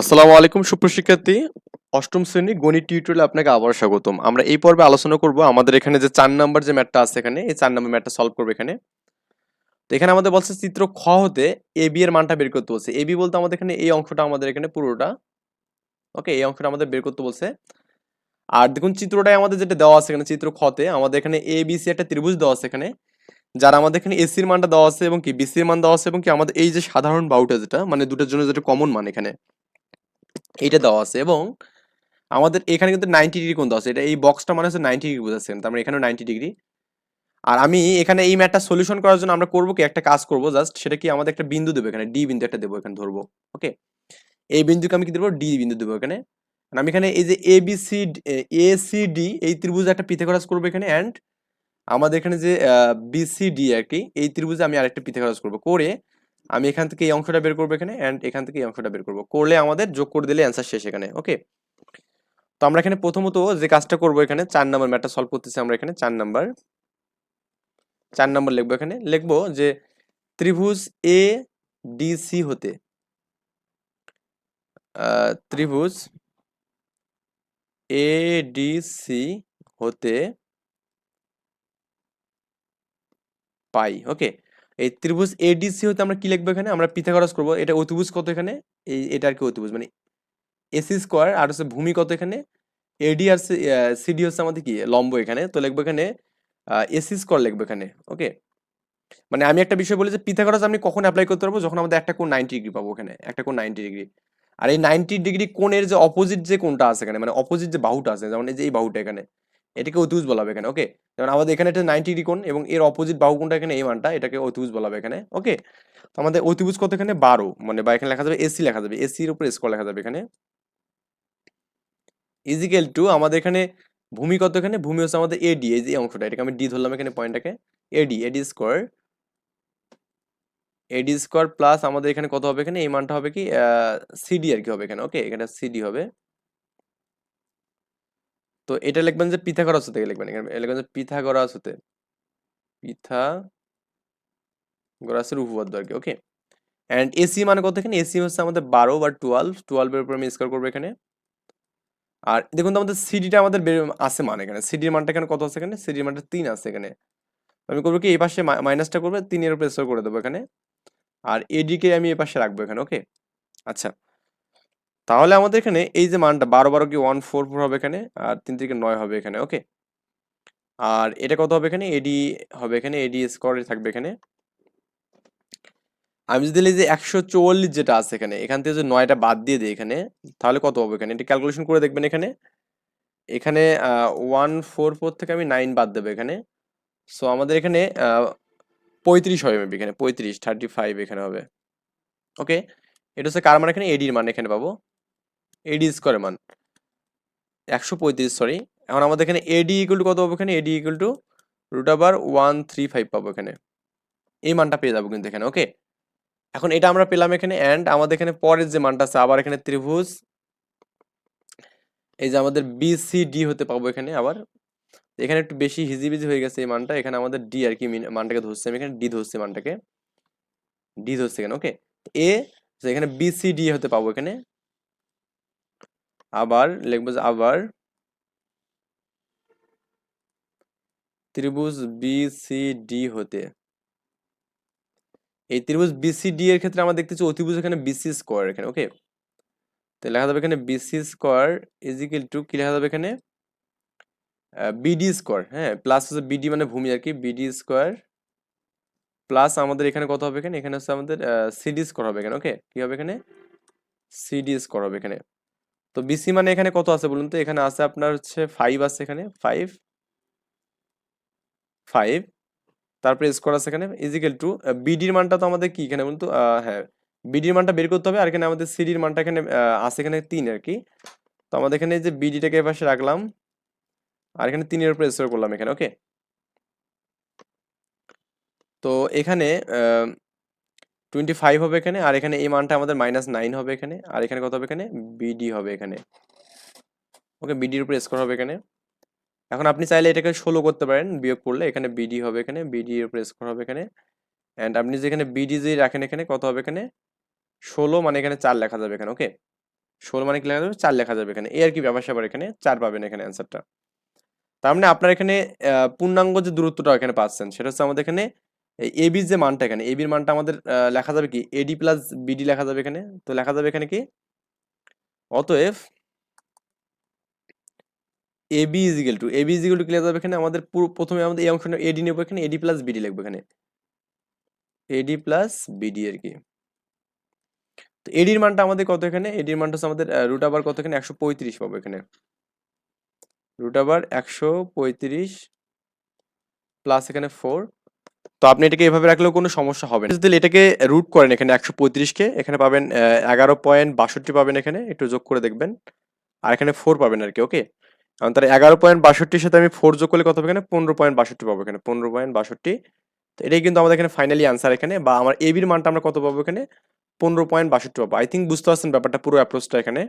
আসসালামু আলাইকুম সুপ্রশিক্ষার্থী অষ্টম শ্রেণি গণিত টিউটোরিয়ালে আপনাকে আবার স্বাগতম। আমরা এই পর্বে আলোচনা করব আমাদের এখানে যে চার নাম্বার যে ম্যাটটা আছে এখানে, এই চার নাম্বার ম্যাটটা সলভ করবে এখানে। তো এখানে আমাদের বলছে চিত্র খ হতে এ, বি এর মানটা বের করতে বলছে। এ, বি বলতে আমাদের এখানে এই অংশটা আমাদের এখানে পুরোটা। ওকে, এই অংশটা আমাদের বের করতে বলছে। আর দেখুন, চিত্রটাই আমাদের যেটা দেওয়া আছে এখানে, চিত্র খতে, আমাদের এখানে এ, বি, সি একটা ত্রিভুজ দেওয়া আছে এখানে। যার আমাদের এখানে এসির মানটা দেওয়া আছে এবং কি বিসির মান দেওয়া আছে এবং কি, আমাদের এই যে সাধারণ বাউটা যেটা মানে দুটোর জন্য যেটা কমন মান এখানে। এইটা দেওয়া আছে এবং আমাদের এখানে কিন্তু নাইনটি ডিগ্রি কোন দেওয়া আছে। এটা এই বক্সটা মানে হচ্ছে নাইনটি ডিগ্রি বোঝাচ্ছেন, তার মানে এখানেও নাইনটি ডিগ্রি আর আমি এখানে এই ম্যাটটা সলিউশন করার জন্য আমরা করব কি? একটা কাজ করব জাস্ট সেটা কি আমাদের একটা বিন্দু দেবো এখানে ডি বিন্দু একটা দেবো এখানে ধরবো ওকে এই বিন্দুকে আমি কি দেবো? ডি বিন্দু দেবো এখানে। আমি এখানে এই যে A B C A C D এই ত্রিভুজে একটা পিথাগোরাস করব এখানে অ্যান্ড আমাদের এখানে যে বি সি ডি আর কি, এই ত্রিভুজে আমি আরেকটা পিথাগোরাস করব। করে আমি এখান থেকে এই অংশটা বের করব এখানে অ্যান্ড এখান থেকে এই অংশটা বের করব। করলে আমাদের যোগ করে দিলে অ্যান্সার শেষ এখানে ওকে তো আমরা এখানে প্রথমত যে কাজটা করব এখানে চার নাম্বার ম্যাটটা সলভ করতেছি আমরা এখানে চার নাম্বার চার নাম্বার লিখব এখানে। লিখব যে ত্রিভুজ এ ডি সি হতে ত্রিভুজ এ ডি সি হতে পাই ওকে এই ত্রিভুজ এডিসি হতে আমরা কি লিখব এখানে? আমরা পিথাগোরাস করব। এটা অতিভুজ কত এখানে? এই, এটা আর কি অতিভুজ। মানে এসি স্কোয়ার আর হচ্ছে ভূমি কত এখানে? এডি আর সিডি হচ্ছে আমাদের কি? লম্ব এখানে। তো লিখব এখানে এসি স্কোয়ার লিখব এখানে। ওকে মানে আমি একটা বিষয় বলি যে পিথাগোরাস আমি কখন অ্যাপ্লাই করতে পারব? যখন আমাদের একটা কোণ নাইনটি ডিগ্রি পাবো এখানে। একটা কোণ নাইনটি ডিগ্রি আর এই নাইনটি ডিগ্রি কোণের যে অপোজিট যে কোণটা আছে এখানে মানে অপোজিট যে বাহুটা আছে, যেমন এই যে এই বাহুটা এখানে। এটাকে অতিভুজ বলা হবে এখানে ওকে যেমন আমাদের এখানে একটা নাইনটি ডিগ্রি এবং এর অপোজিট বাহু কোণটা এখানে এই মানটা, এটাকে অতিভুজ বলা হবে এখানে ওকে তো আমাদের অতিভুজ কত এখানে? বারো মানে বা এখানে লেখা যাবে এসি লেখা যাবে এসির উপরে স্কোয়ার লেখা যাবে এখানে। ইজিক্যাল টু আমাদের এখানে ভূমি কত এখানে? ভূমি হচ্ছে আমাদের এডি এই যে অংশটা, এটাকে আমি ডি ধরলাম এখানে পয়েন্টটাকে। AD AD square AD square plus আমাদের এখানে কত হবে এখানে? এই মানটা হবে কি? সিডি আর কি হবে এখানে ওকে এখানে সিডি হবে। তো এটা লিখবেন যে পিথাগোরাস হতে লিখবেন। লিখবেন যে পিথাগোরাস হতে। পিথাগোরাসের উপপাদ্য আর কি ওকে অ্যান্ড এসি মানে কত এখানে? এসি হচ্ছে আমাদের বারো বা টুয়েলভ টুয়েলভের উপর আমি স্কোয়ার করব এখানে। আর দেখুন তো আমাদের সিডিটা আমাদের আছে মানে এখানে। সিডির মানটা এখানে কত আছে এখানে? সিডির মানটা তিন আছে এখানে। আমি করব কি? এই পাশে মাইনাসটা করবে, তিনের উপরে স্কোয়ার করে দেবো এখানে। আর এডিকে আমি এই পাশে রাখব এখানে ওকে আচ্ছা। তাহলে আমাদের এখানে এই যে মানটা বারো বারো কি ওয়ান ফোর ফোর হবে এখানে আর তিন থেকে নয় হবে এখানে ওকে আর এটা কত হবে এখানে? এডি হবে এখানে এডি স্কোয়ার থাকবে এখানে। আমি যদি এই যে একশো চুয়াল্লিশ যেটা আছে এখানে, এখান থেকে যদি নয়টা বাদ দিয়ে দিই এখানে, তাহলে কত হবে এখানে? এটা ক্যালকুলেশন করে দেখবেন এখানে। এখানে ওয়ান ফোর ফোর থেকে আমি নাইন বাদ দেবো এখানে। সো আমাদের এখানে পঁয়ত্রিশ হবে মেবি এখানে, পঁয়ত্রিশ থার্টি ফাইভ এখানে হবে। ওকে এটা হচ্ছে কার মানে? এখানে এডির মান এখানে পাবো। এডি স্কোয়ারের মান একশো পঁয়ত্রিশ সরি এখন আমাদের এখানে এডি ইকুয়াল টু কত পাবো এখানে? এডি ইকুয়াল টু রুট আবার ওয়ান থ্রি ফাইভ পাবো এখানে। এই মানটা পেয়ে যাব কিন্তু এখানে ওকে এখন এটা আমরা পেলাম এখানে অ্যান্ড আমাদের এখানে পরের যে মানটা আছে, আবার এখানে ত্রিভুজ। এই যে আমাদের বিসিডি হতে পাবো এখানে আবার। এখানে একটু বেশি হিজিবিজি হয়ে গেছে এই মানটা, এখানে আমাদের ডি আর কি মিন- মানটাকে ধরছে আমি এখানে ডি ধরছি মানটাকে। ডি ধরছে এখানে ওকে এ এখানে বিসিডি হতে পাবো এখানে। আবার লিখব যে আবার ত্রিভুজ বিসিডি হতে। এই ত্রিভুজ বিসিডি এর ক্ষেত্রে আমরা দেখতেছি অতিভুজ এখানে বিসি স্কোয়ার এখানে ওকে তো লেখা যাবে এখানে বিসি স্কোয়ার ইজিক্যাল টু কি লেখা যাবে এখানে? বিডি স্কোয়ার হ্যাঁ? প্লাস হচ্ছে বিডি মানে ভূমি আর কি বিডি স্কোয়ার প্লাস আমাদের এখানে কত হবে এখানে? এখানে হচ্ছে আমাদের সিডি স্কোয়ার হবে এখানে ওকে কি হবে এখানে? সিডি স্কোয়ার হবে এখানে। তো বিসি মানে এখানে কত আছে বলুন তো? এখানে আছে আপনার হচ্ছে ফাইভ আছে এখানে। ফাইভ ফাইভ তারপরে স্কোয়ার আছে এখানে ইজিক্যাল টু বিডির মানটা তো আমাদের কি এখানে বলুন তো? হ্যাঁ বিডির মানটা বের করতে হবে, আর এখানে আমাদের সিডির মানটা এখানে আছে এখানে তিন আর কি। তো আমাদের এখানে যে বিডিটাকে পাশে রাখলাম, আর এখানে তিনের উপরে স্কোয়ার করলাম এখানে ওকে তো এখানে টোয়েন্টি ফাইভ হবে এখানে, আর এখানে এই মানটা আমাদের মাইনাস নাইন হবে এখানে, আর এখানে কত হবে এখানে? বিডি হবে এখানে। ওকে বিডির উপরে স্কোর হবে এখানে। এখন আপনি চাইলে এটাকে ষোলো করতে পারেন, বিয়োগ করলে এখানে বিডি হবে এখানে বিডি এর উপরে স্কোর হবে এখানে। অ্যান্ড আপনি যেখানে বিডি যদি রাখেন এখানে, কত হবে এখানে? ষোলো মানে এখানে চার লেখা যাবে এখানে ওকে ষোলো মানে কি লেখা যাবে? চার লেখা যাবে এখানে। এই আর কি ব্যাপার স্যাপার এখানে, চার পাবেন এখানে অ্যান্সারটা তার মানে আপনার এখানে পূর্ণাঙ্গ যে দূরত্বটা এখানে পাচ্ছেন, সেটা হচ্ছে আমাদের এখানে এবির যে মানটা এখানে এবির মানটা আমাদের লেখা যাবে কি? এডি প্লাস বিডি লেখা যাবে এখানে। তো লেখা যাবে এখানে কি? অতএব AB is equal to AB is equal to কি লেখা যাবে এখানে। আমাদের পুরো, প্রথমে আমাদের এই অংশটা এডি নেব এখানে এডি প্লাস বিডি লিখব এখানে। এডি প্লাস বিডি আর কি। তো এডির মানটা আমাদের কত এখানে? এডির মানটা হচ্ছে আমাদের রুট আবার কত এখানে? একশো পঁয়ত্রিশ পাবো এখানে। রুট আবার একশো পঁয়ত্রিশ প্লাস এখানে ফোর তো আপনি এটাকে এভাবে রাখলেও কোনো সমস্যা হবে না। এটাকে রুট করেন এখানে একশো পঁয়ত্রিশকে, এখানে পাবেন এগারো পয়েন্ট বাষট্টি পাবেন এখানে, একটু যোগ করে দেখবেন। আর এখানে ফোর পাবেন আর কি ওকে কারণ তার এগারো পয়েন্ট বাষট্টির সাথে আমি ফোর যোগ করলে কত হবে এখানে? পনেরো পয়েন্ট বাষট্টি পাবো এখানে, পনেরো পয়েন্ট বাষট্টি। তো এটাই কিন্তু আমাদের এখানে ফাইনালি আনসার এখানে, বা আমার এবির মানটা আমরা কত পাবো এখানে? পনেরো পয়েন্ট বাষট্টি পাবো। আই থিঙ্ক বুঝতে পারছেন ব্যাপারটা, পুরো অ্যাপ্রোচটা এখানে।